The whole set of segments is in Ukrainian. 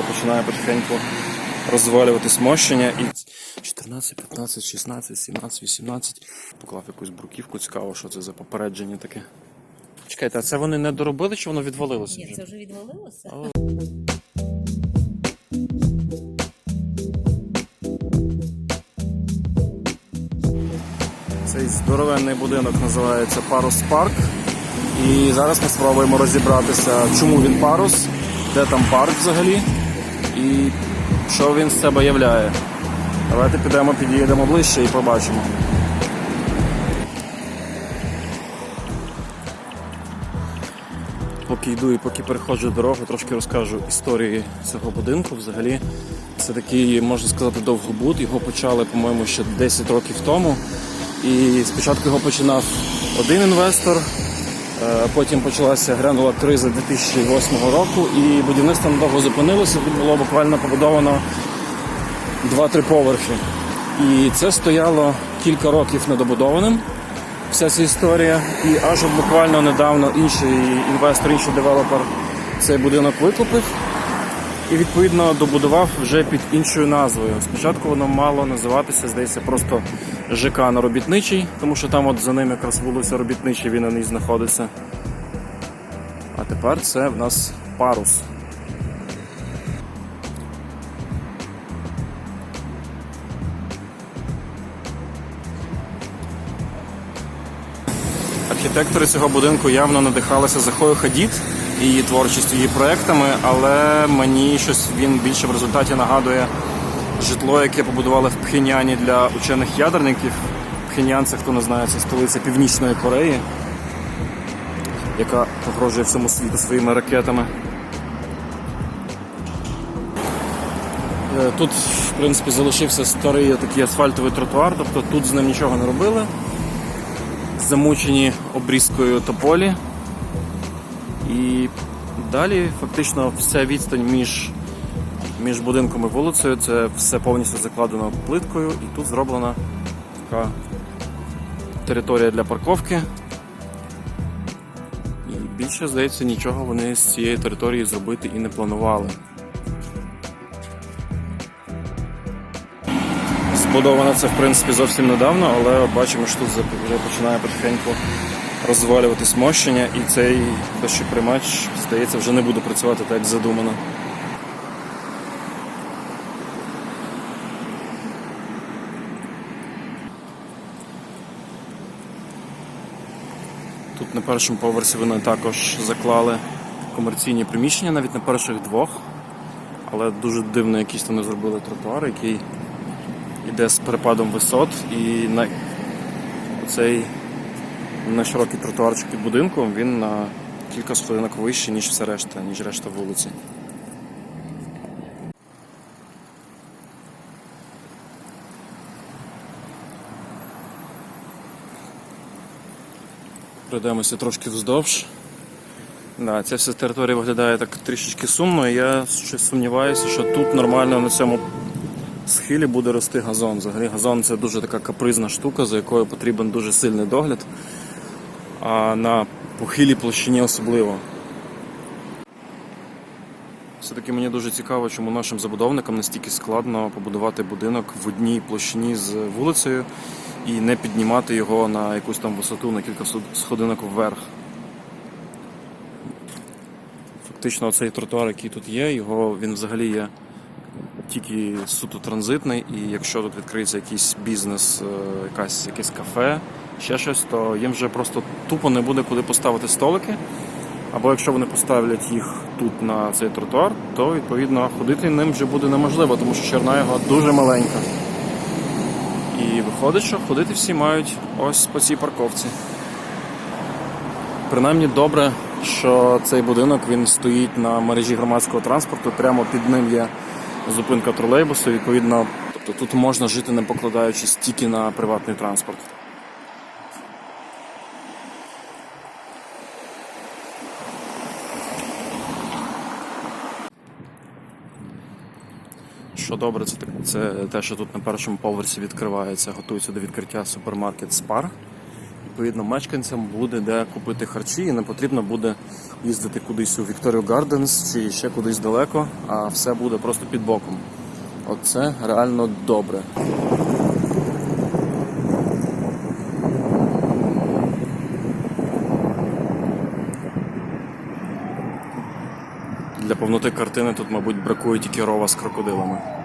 вже починає потихеньку розвалюватись мощення. І 14, 15, 16, 17, 18. Поклав якусь бруківку, цікаво, що це за попередження таке. Чекайте, а це вони не доробили, чи воно відвалилося? Ні, це вже відвалилося. О. Цей здоровенний будинок називається Парус Парк. І зараз ми спробуємо розібратися, чому він парус, де там парк взагалі і що він з себе являє. Давайте підемо, під'їдемо ближче і побачимо. Поки йду і поки переходжу дорогу, трошки розкажу історії цього будинку. Взагалі, це такий, можна сказати, довгобуд. Його почали, по-моєму, ще 10 років тому. І спочатку його починав один інвестор, потім почалася грянула криза 2008 року, і будівництво надовго зупинилося. Тут було буквально побудовано 2-3 поверхи. І це стояло кілька років недобудованим вся ця історія. І аж буквально недавно інший інвестор, інший девелопер цей будинок викупив і відповідно добудував вже під іншою назвою. Спочатку воно мало називатися, здається, просто ЖК на робітничий, тому що там от за ним якраз вулиця робітничий, він на ній знаходиться. А тепер це в нас парус. Архітектори цього будинку явно надихалися Захою Хадід її творчістю, її проектами, але мені щось він більше в результаті нагадує житло, яке побудували в Пхеняні для учених ядерників. Пхенян це хто не знає, це столиця Північної Кореї, яка погрожує всьому світу своїми ракетами. Е, Тут, в принципі, залишився старий такий асфальтовий тротуар, тобто тут з ним нічого не робили замучені обрізкою тополі. І далі фактично вся відстань між, між будинком і вулицею це все повністю закладено плиткою і тут зроблена така територія для парковки. І більше, здається, нічого вони з цієї території зробити і не планували. Збудовано це в принципі зовсім недавно, але бачимо, що тут вже починає потихеньку розвалюватись мощення, і цей дощоприймач, здається, вже не буде працювати так, як задумано. Тут на першому поверсі вони також заклали комерційні приміщення, навіть на перших двох. Але дуже дивно якийсь там зробили тротуар, який йде з перепадом висот і на цей на широкий тротуарчик під будинком він на кілька сходинок вищий, ніж все решта, ніж решта вулиці. Пройдемося трошки вздовж. Да, ця вся територія виглядає так трішечки сумно, і я щось сумніваюся, що тут нормально на цьому схилі буде рости газон. Взагалі газон це дуже така капризна штука, за якою потрібен дуже сильний догляд, а на похилій площині особливо. Все-таки мені дуже цікаво, чому нашим забудовникам настільки складно побудувати будинок в одній площині з вулицею і не піднімати його на якусь там висоту на кілька сходинок вверх. Фактично, цей тротуар, який тут є, його він взагалі є тільки суто транзитний, і якщо тут відкриється якийсь бізнес, е, якась, якесь кафе, ще щось, то їм вже просто тупо не буде куди поставити столики. Або якщо вони поставлять їх тут на цей тротуар, то відповідно ходити ним вже буде неможливо, тому що черна його дуже маленька. І виходить, що ходити всі мають ось по цій парковці. Принаймні добре, що цей будинок він стоїть на мережі громадського транспорту, прямо під ним є зупинка тролейбусу, відповідно, тобто тут можна жити не покладаючись тільки на приватний транспорт. Що добре, це, це те, що тут на першому поверсі відкривається, готується до відкриття супермаркет Спар. Відповідно, мешканцям буде де купити харчі, і не потрібно буде їздити кудись у Вікторію Гарденс чи ще кудись далеко, а все буде просто під боком. Оце реально добре. Для повноти картини тут, мабуть, бракує тільки рова з крокодилами.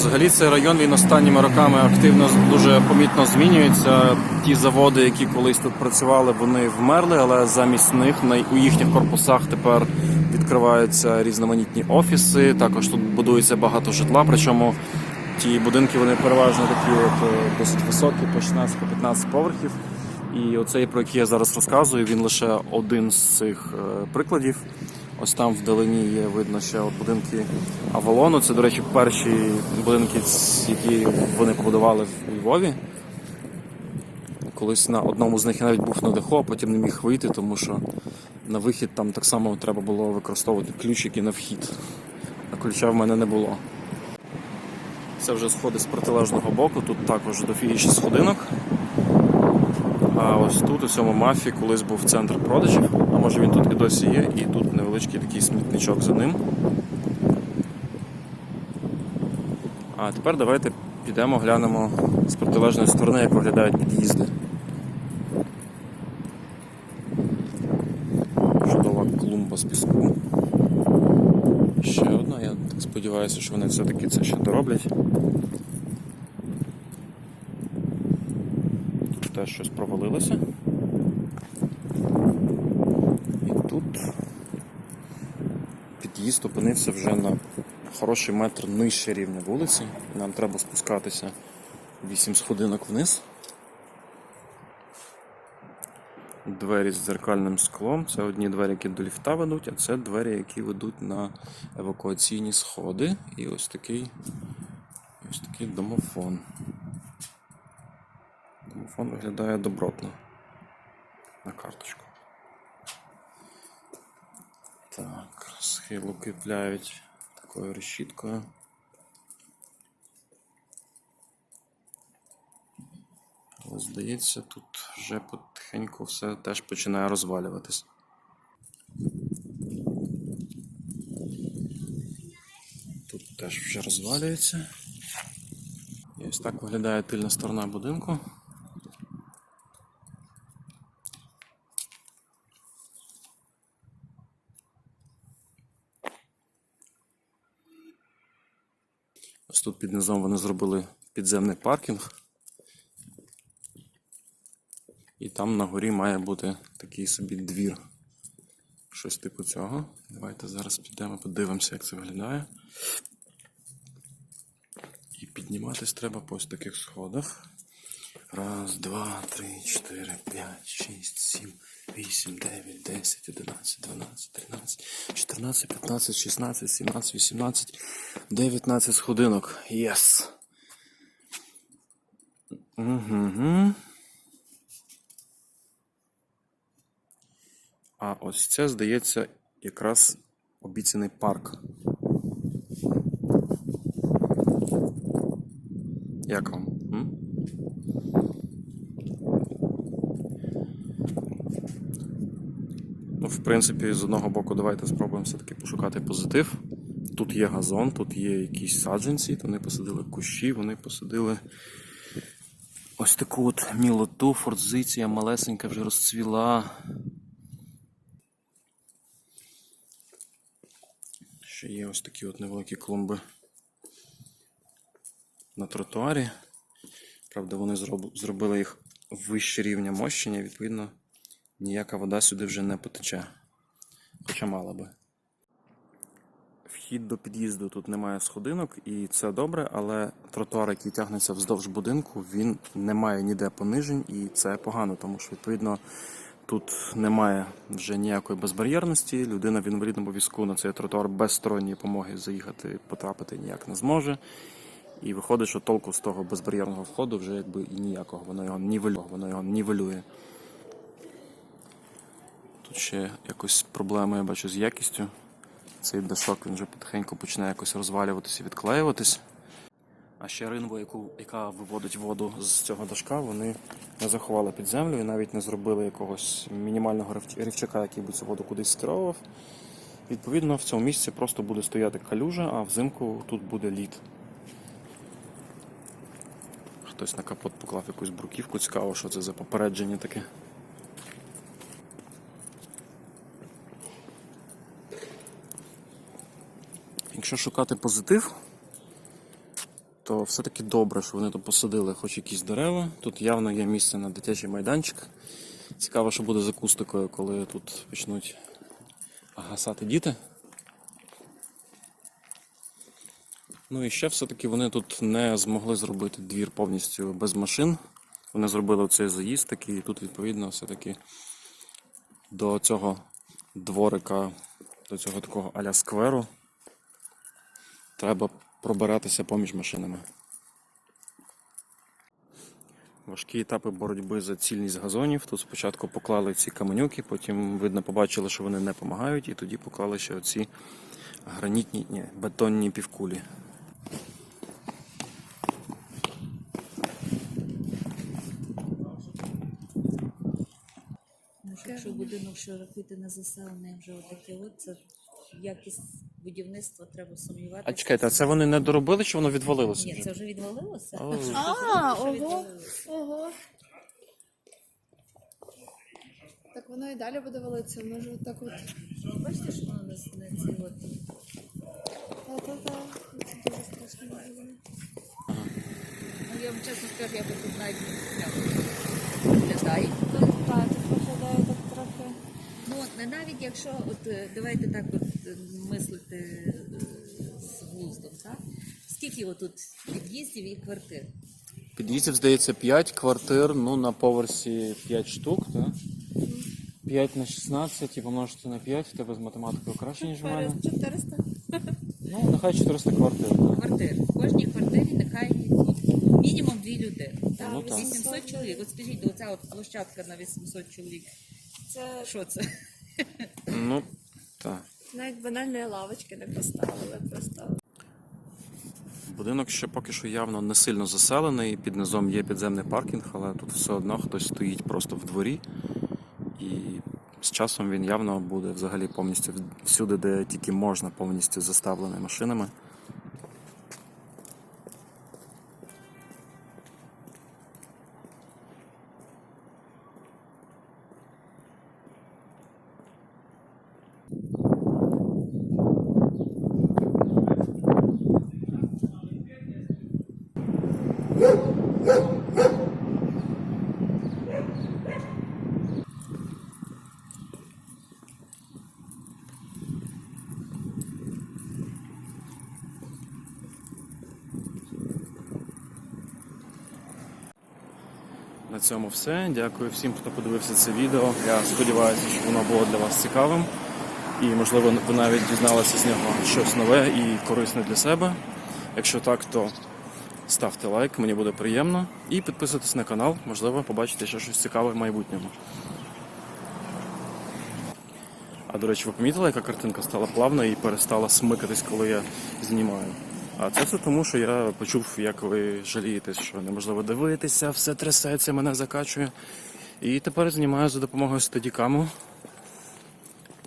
Взагалі цей район він останніми роками активно дуже помітно змінюється. Ті заводи, які колись тут працювали, вони вмерли, але замість них у їхніх корпусах тепер відкриваються різноманітні офіси. Також тут будується багато житла. Причому ті будинки вони переважно такі от, е, досить високі, по 16-15 поверхів. І оцей, про який я зараз розказую, він лише один з цих е, прикладів. Ось там вдалині є видно ще от будинки Авалону. Це, до речі, перші будинки, які вони побудували в Львові. Колись на одному з них я навіть був на даху, а потім не міг вийти, тому що на вихід там так само треба було використовувати ключики на вхід. А ключа в мене не було. Це вже сходи з протилежного боку, тут також дофігіше сходинок. А ось тут, у цьому мафі, колись був центр продажів, може він тут і досі є, і тут невеличкий такий смітничок за ним. А тепер давайте підемо глянемо з протилежної сторони, як виглядають під'їзди. Чудова клумба з піску. Ще одна, я так сподіваюся, що вони все-таки це ще дороблять. Тут теж щось провалилося. І тут під'їзд опинився вже на хороший метр нижче рівня вулиці. Нам треба спускатися 8 сходинок вниз. Двері з дзеркальним склом. Це одні двері, які до ліфта ведуть, а це двері, які ведуть на евакуаційні сходи. І ось такий, ось такий домофон. Домофон виглядає добротно. На карточку. Так, схил укріпляють такою решіткою. Але здається, тут вже потихеньку все теж починає розвалюватись. Тут теж вже розвалюється. І ось так виглядає тильна сторона будинку. Ось тут під низом вони зробили підземний паркінг. І там на горі має бути такий собі двір. Щось типу цього. Давайте зараз підемо, подивимося, як це виглядає. І підніматись треба по ось таких сходах. Раз, два, три, чотири, п'ять, шість, сім, вісім, дев'ять, десять, одинадцять, дванадцять, тринадцять, чотирнадцять, п'ятнадцять, шістнадцять, сімнадцять, вісімнадцять, дев'ятнадцять сходинок. Єс! Угу. А ось це, здається, якраз обіцяний парк. Як вам? М? Ну, в принципі, з одного боку, давайте спробуємо все-таки пошукати позитив. Тут є газон, тут є якісь саджанці, вони посадили кущі, вони посадили ось таку от мілоту, форзиція малесенька вже розцвіла. Ще є ось такі от невеликі клумби на тротуарі. Правда, вони зробили їх вище рівня мощення, відповідно, ніяка вода сюди вже не потече. Хоча мала би. Вхід до під'їзду тут немає сходинок, і це добре, але тротуар, який тягнеться вздовж будинку, він не має ніде понижень, і це погано, тому що відповідно тут немає вже ніякої безбар'єрності. Людина в інвалідному візку на цей тротуар без сторонньої допомоги заїхати, потрапити ніяк не зможе. І виходить, що толку з того безбар'єрного входу вже якби і ніякого, воно його нівелює, воно його нівелює. Тут ще якось проблеми я бачу з якістю. Цей дашок він вже потихеньку почне якось розвалюватися і відклеюватись. А ще ринву, яку, яка виводить воду з цього дашка, вони не заховали під землю і навіть не зробили якогось мінімального рівчака, який би цю воду кудись скеровував. Відповідно, в цьому місці просто буде стояти калюжа, а взимку тут буде лід. Хтось на капот поклав якусь бруківку, цікаво, що це за попередження таке. Якщо шукати позитив, то все-таки добре, що вони тут посадили хоч якісь дерева. Тут явно є місце на дитячий майданчик. Цікаво, що буде з акустикою, коли тут почнуть гасати діти. Ну і ще все-таки вони тут не змогли зробити двір повністю без машин. Вони зробили цей заїзд такий, і тут відповідно все-таки до цього дворика, до цього такого аля скверу треба пробиратися поміж машинами. Важкі етапи боротьби за цільність газонів. Тут спочатку поклали ці каменюки, потім, видно, побачили, що вони не допомагають, і тоді поклали ще оці гранітні, ні, бетонні півкулі. Ну, що Якщо будинок що рахуйте не заселений вже отаке, от це якість будівництва треба сумніватися. А чекайте, а це вони не доробили, чи воно відвалилося? Ні, це вже відвалилося. О. А, ого. відвалилося. Ого. Так воно і далі буде валитися, може отак от. Бачите, що воно не, не ці от. Та-та-та. Це дуже страшно може. Ну, я вам чесно скажу, я би тут навіть не виглядає трохи. Ну, от, не навіть якщо, от е, давайте так от е, мислити е, з глуздом, так? Скільки отут під'їздів і квартир? Під'їздів, здається, 5 квартир, ну на поверсі 5 штук, так? 5 на 16 і помножити на 5, в тебе з математикою краще, ніж в мене. 400. Ну, нехай 400 квартир, так. Квартир. В кожній квартирі нехай мінімум дві людини. Так, Ну, так. 800 чоловік. От скажіть, оця от площадка на 800 чоловік. Це Що це? Ну, так. навіть банальної лавочки не поставили просто. Будинок ще поки що явно не сильно заселений. Під низом є підземний паркінг, але тут все одно хтось стоїть просто в дворі. І з часом він явно буде взагалі повністю всюди, де тільки можна, повністю заставлений машинами. Цьому все. Дякую всім, хто подивився це відео. Я сподіваюся, що воно було для вас цікавим. І, можливо, ви навіть дізналися з нього щось нове і корисне для себе. Якщо так, то ставте лайк, мені буде приємно. І підписуйтесь на канал, можливо, побачите ще щось цікаве в майбутньому. А до речі, ви помітили, яка картинка стала плавна і перестала смикатись, коли я знімаю. А це все тому, що я почув, як ви жалієтесь, що неможливо дивитися, все трясеться, мене закачує. І тепер знімаю за допомогою стадікаму.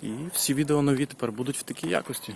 І всі відео нові тепер будуть в такій якості.